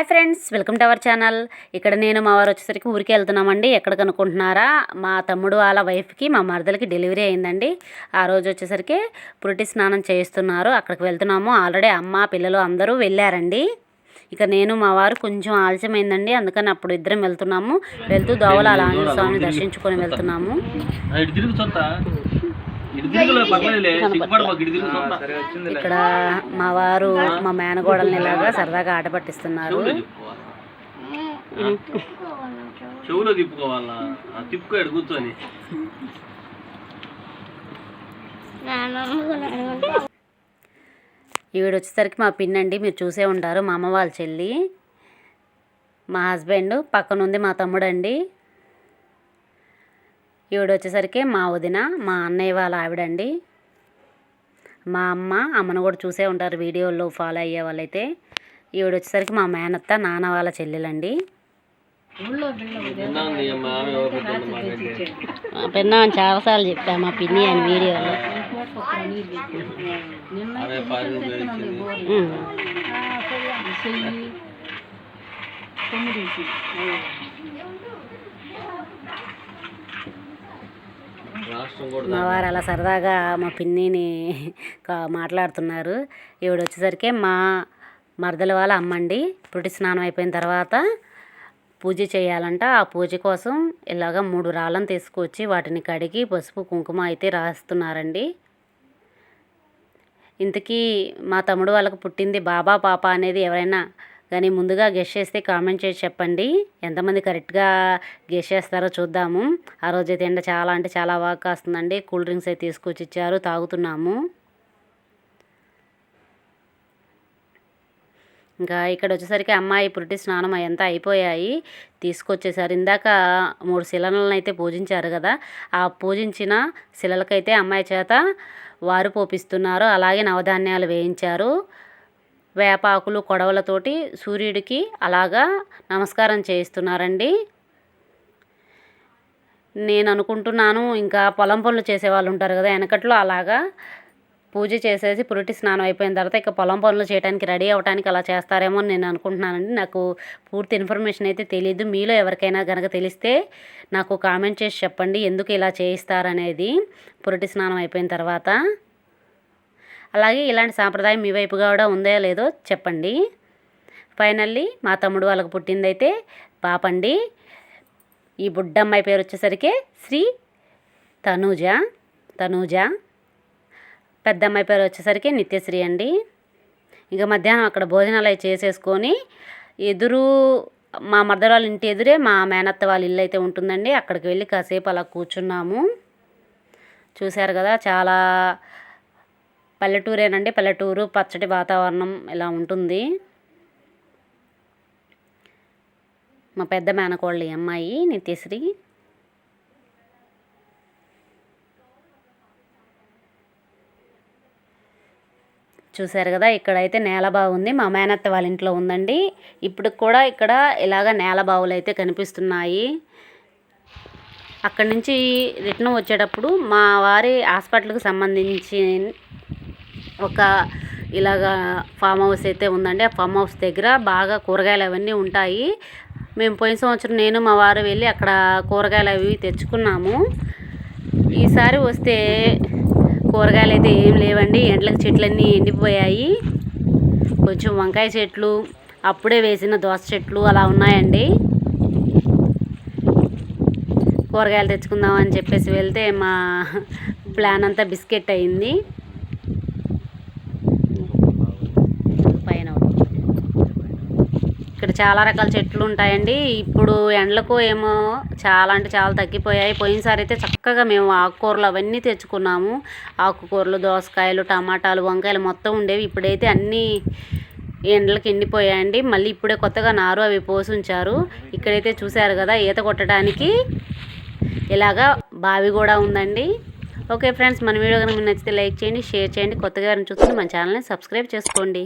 Hi friends welcome to our channel. ఇక్కడ నేను మా వారు వచ్చేసరికి ఊరికి వెళ్తున్నామండి. ఎక్కడికి అనుకుంటున్నారా మా తమ్ముడు వాళ్ళ వైఫ్కి మా మరదలకి డెలివరీ అయిందండి. ఆ రోజు వచ్చేసరికి పురిటి స్నానం చేయిస్తున్నారు. అక్కడికి వెళ్తున్నాము. ఆల్రెడీ అమ్మ పిల్లలు అందరూ వెళ్ళారండి. ఇక నేను మా వారు కొంచెం ఆలస్యమైందండి. అందుకని అప్పుడు ఇద్దరం వెళ్తున్నాము. వెళ్తూ దోవల అలా ఆంజనేయ స్వామిని దర్శించుకొని వెళ్తున్నాము. ఇక్కడ మా వారు మా మేనగోడల్ని ఇలాగా సరదాగా ఆట పట్టిస్తున్నారు. చెవులో తిప్పుకోవాలా? ఆ? చెవులో. తిప్పుకోవాలా? ఆ, తిప్పుకో ఇక్కడ కూర్చొని ఈవిడ వచ్చేసరికి మా పిన్ అండి మీరు చూసే ఉంటారు మా అమ్మ వాళ్ళ చెల్లి. మా హస్బెండ్ పక్కన ఉంది మా తమ్ముడు అండి ఈవిడ వచ్చేసరికి మా వదిన మా అన్నయ్య వాళ్ళ ఆవిడండి. మా అమ్మ అమ్మను కూడా చూసే ఉంటారు వీడియోలో ఫాలో అయ్యే వాళ్ళైతే. ఈవిడ వచ్చేసరికి మా మేనత్త నాన్న వాళ్ళ చెల్లెలండి. పిన్న చాలాసార్లు చెప్పా మా పిన్ని అని వీడియోలో. ఆమె మా వారు అలా సరదాగా మా పిన్నిని కా- మాట్లాడుతున్నారు. ఈవిడ వచ్చేసరికి మా మరదల వాళ్ళ అమ్మండి. పుట్టి స్నానం అయిపోయిన తర్వాత పూజ చేయాలంట. ఆ పూజ కోసం ఇలాగ మూడు రాళ్ళను తీసుకొచ్చి వాటిని కడిగి పసుపు కుంకుమ అయితే రాస్తున్నారండి. ఇంతకీ మా తమ్ముడు వాళ్ళకు పుట్టింది బాబా పాప అనేది ఎవరైనా కానీ ముందుగా గెస్ చేస్తే కామెంట్ చేసి చెప్పండి. ఎంతమంది కరెక్ట్గా గెస్ చేస్తారో చూద్దాము. ఆ రోజైతే ఎండ చాలా అంటే చాలా వాక్ కాస్తుందండి. కూల్ డ్రింక్స్ అయితే తీసుకొచ్చి ఇచ్చారు. తాగుతున్నాము. ఇంకా ఇక్కడ వచ్చేసరికి అమ్మాయి పురిటి స్నానం అయ్యంతా అయిపోయాయి. తీసుకొచ్చేసారు. ఇందాక మూడు శిలలను అయితే పూజించారు కదా. ఆ పూజించిన శిలలకైతే అమ్మాయి చేత వారు పోపిస్తున్నారు. అలాగే నవధాన్యాలు వేయించారు. వేపాకులు కొడవలతోటి సూర్యుడికి అలాగా నమస్కారం చేయిస్తున్నారండి. నేను అనుకుంటున్నాను ఇంకా పొలం పనులు చేసేవాళ్ళు ఉంటారు కదా వెనకట్లో అలాగా పూజ చేసేసి పురిటి స్నానం అయిపోయిన తర్వాత ఇక పొలం పనులు చేయడానికి రెడీ అవ్వడానికి అలా చేస్తారేమో అని నేను అనుకుంటున్నానండి. నాకు పూర్తి ఇన్ఫర్మేషన్ అయితే తెలియదు మీలో ఎవరికైనా కనుక తెలిస్తే నాకు కామెంట్ చేసి చెప్పండి ఎందుకు ఇలా చేయిస్తారనేది. పురిటి స్నానం అయిపోయిన తర్వాత అలాగే ఇలాంటి సాంప్రదాయం మీ వైపు కూడా ఉందో లేదో చెప్పండి. ఫైనల్లీ మా తమ్ముడు వాళ్ళకు పుట్టిందైతే పాపండి. ఈ బుడ్డమ్మాయి పేరు వచ్చేసరికి శ్రీ తనూజ తనూజ. పెద్దమ్మాయి పేరు వచ్చేసరికి నిత్యశ్రీ అండి. ఇక మధ్యాహ్నం అక్కడ భోజనాలు అవి చేసేసుకొని ఎదురు మా మర్దల వాళ్ళ ఇంటి ఎదురే మా మేనత్త వాళ్ళ ఇల్లు అయితే ఉంటుందండి. అక్కడికి వెళ్ళి కాసేపు అలా కూర్చున్నాము. చూశారు కదా చాలా పల్లెటూరేనండి. పల్లెటూరు పచ్చటి వాతావరణం ఇలా ఉంటుంది. మా పెద్ద మేనకోళ్ళ ఈ అమ్మాయి నిత్యశ్రీ. చూశారు కదా ఇక్కడైతే నేల బాగుంది. మా మేనత్త వాళ్ళ ఇంట్లో ఉందండి. ఇప్పుడు కూడా ఇక్కడ ఇలాగ నేల బావులు అయితే కనిపిస్తున్నాయి. అక్కడి నుంచి రిటర్న్ వచ్చేటప్పుడు మా వారి హాస్పిటల్కి సంబంధించి ఒక ఇలాగా ఫామ్ హౌస్ అయితే ఉందండి. ఆ ఫామ్ హౌస్ దగ్గర బాగా కూరగాయలు అవన్నీ ఉంటాయి. మేము పోయిన సంవత్సరం నేను మా వారు వెళ్ళి అక్కడ కూరగాయలు అవి తెచ్చుకున్నాము. ఈసారి వస్తే కూరగాయలు అయితే ఏం లేవండి. ఎండ్లకు చెట్లన్నీ ఎండిపోయాయి. కొంచెం వంకాయ చెట్లు అప్పుడే వేసిన దోస చెట్లు అలా ఉన్నాయండి. కూరగాయలు తెచ్చుకుందాం అని చెప్పేసి వెళ్తే మా ప్లాన్ అంతా బిస్కెట్ అయింది. చాలా రకాల చెట్లు ఉంటాయండి. ఇప్పుడు ఎండలకు ఏమో చాలా అంటే చాలా తగ్గిపోయాయి. పోయినసారి అయితే చక్కగా మేము ఆకుకూరలు అవన్నీ తెచ్చుకున్నాము. ఆకుకూరలు దోసకాయలు టమాటాలు వంకాయలు మొత్తం ఉండేవి. ఇప్పుడైతే అన్నీ ఎండలకు ఎండిపోయాయండి. మళ్ళీ ఇప్పుడే కొత్తగా నారు అవి పోసి ఉంచారు. ఇక్కడైతే చూశారు కదా ఈత కొట్టడానికి ఇలాగా బావి కూడా ఉందండి. ఓకే ఫ్రెండ్స్ మన వీడియో కనుక నచ్చితే లైక్ చేయండి షేర్ చేయండి. కొత్తగా ఎవరైనా చూస్తే మన ఛానల్ని సబ్స్క్రైబ్ చేసుకోండి.